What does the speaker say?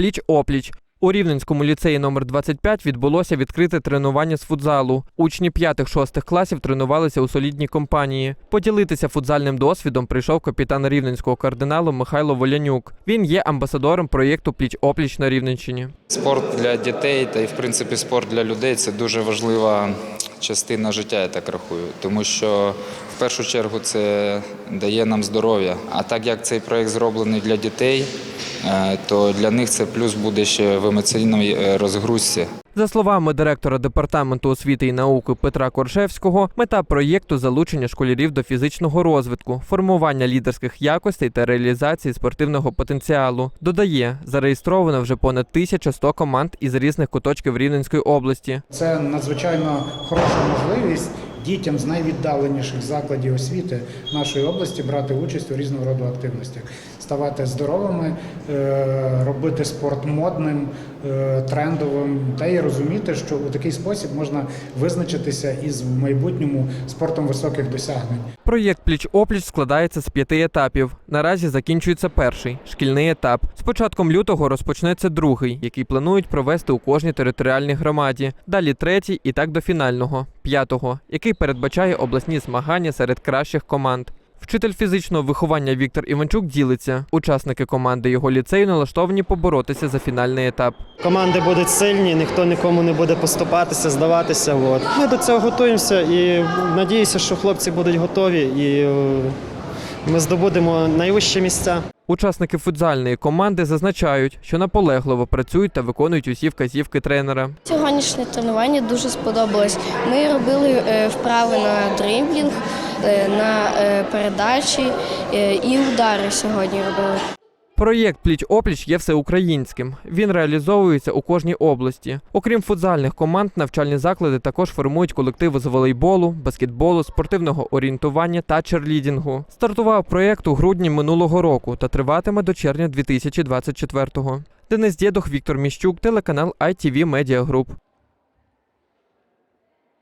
пліч опліч. У Рівненському ліцеї номер 25 відбулося відкрите тренування з футзалу. Учні 5-6 класів тренувалися у солідній компанії. Поділитися футзальним досвідом прийшов капітан рівненського кардиналу Михайло Волянюк. Він є амбасадором проєкту Пліч опліч на Рівненщині. Спорт для дітей та й в принципі спорт для людей це дуже важлива частина життя, я так рахую. Тому що в першу чергу це дає нам здоров'я. А так як цей проект зроблений для дітей, е, то для них це плюс буде ще в емоційній е, розгрузці. За словами директора департаменту освіти і науки Петра Коршевського, мета проєкту залучення школярів до фізичного розвитку, формування лідерських якостей та реалізації спортивного потенціалу. Додає, зареєстровано вже понад 1100 команд із різних куточків Рівненської області. Це надзвичайно хороша можливість дітям з найвіддаленіших закладів освіти нашої області брати участь у різного роду активностях, ставати здоровими, е, робити спорт модним, трендовим, та й розуміти, що у такий спосіб можна визначитися із в майбутньому спортом високих досягнень. Проєкт Пліч опліч складається з п'яти етапів. Наразі закінчується перший шкільний етап. З початком лютого розпочнеться другий, який планують провести у кожній територіальній громаді. Далі третій і так до фінального п'ятого, який передбачає обласні змагання серед кращих команд. Вчитель фізичного виховання Віктор Іванчук ділиться. Учасники команди його ліцею налаштовані поборотися за фінальний етап. Команди будуть сильні, ніхто нікому не буде поступатися, здаватися. От. Ми до цього готуємося і надіюся, що хлопці будуть готові і е, ми здобудемо найвищі місця. Учасники футзальної команди зазначають, що наполегливо працюють та виконують усі вказівки тренера. Сьогоднішнє тренування дуже сподобалось. Ми робили е, вправи на дріблінг, е, на е, передачі е, і удари сьогодні робили. Проєкт Пліч опліч є всеукраїнським. Він реалізовується у кожній області. Окрім футзальних команд, навчальні заклади також формують колективи з волейболу, баскетболу, спортивного орієнтування та черлідінгу. Стартував проєкт у грудні минулого року та триватиме до червня 2024-го. Денис Дєдох, Віктор Міщук, телеканал ITV Media Group.